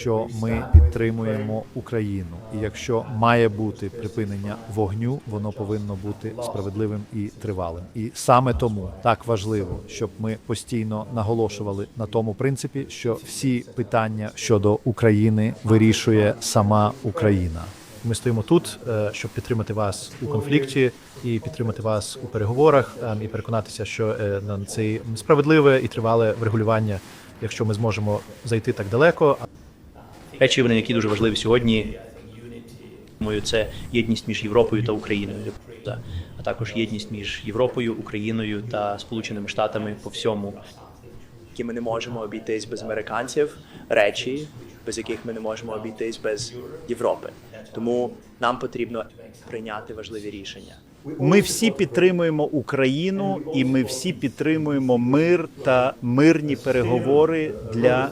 що ми підтримуємо Україну, і якщо має бути припинення вогню, воно повинно бути справедливим і тривалим. І саме тому так важливо, щоб ми постійно наголошували на тому принципі, що всі питання щодо України вирішує сама Україна. Ми стоїмо тут, е, щоб підтримати вас у конфлікті і підтримати вас у переговорах, ем, і переконатися, що е, на це справедливе і тривале врегулювання, якщо ми зможемо зайти так далеко. Речі, вони, які дуже важливі сьогодні. Думаю, це єдність між Європою та Україною, а також єдність між Європою, Україною та Сполученими Штатами по всьому. які ми не можемо обійтись без американців, речі, без яких ми не можемо обійтись без Європи. Тому нам потрібно прийняти важливі рішення. Ми всі підтримуємо Україну, і ми всі підтримуємо мир та мирні переговори для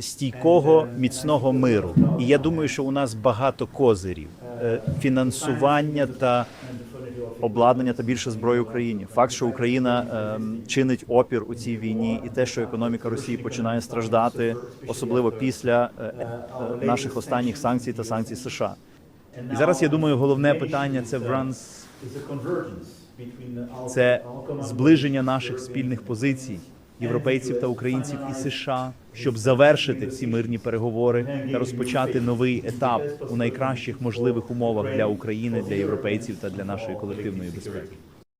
стійкого міцного миру. І я думаю, що у нас багато козирів Е, фінансування та обладнання та більше зброї Україні. Факт, що Україна ем, чинить опір у цій війні, і те, що економіка Росії починає страждати, особливо після е, е, наших останніх санкцій та санкцій США. І зараз я думаю, головне питання це вранс це зближення наших спільних позицій європейців та українців і США, щоб завершити ці мирні переговори та розпочати новий етап у найкращих можливих умовах для України, для європейців та для нашої колективної безпеки.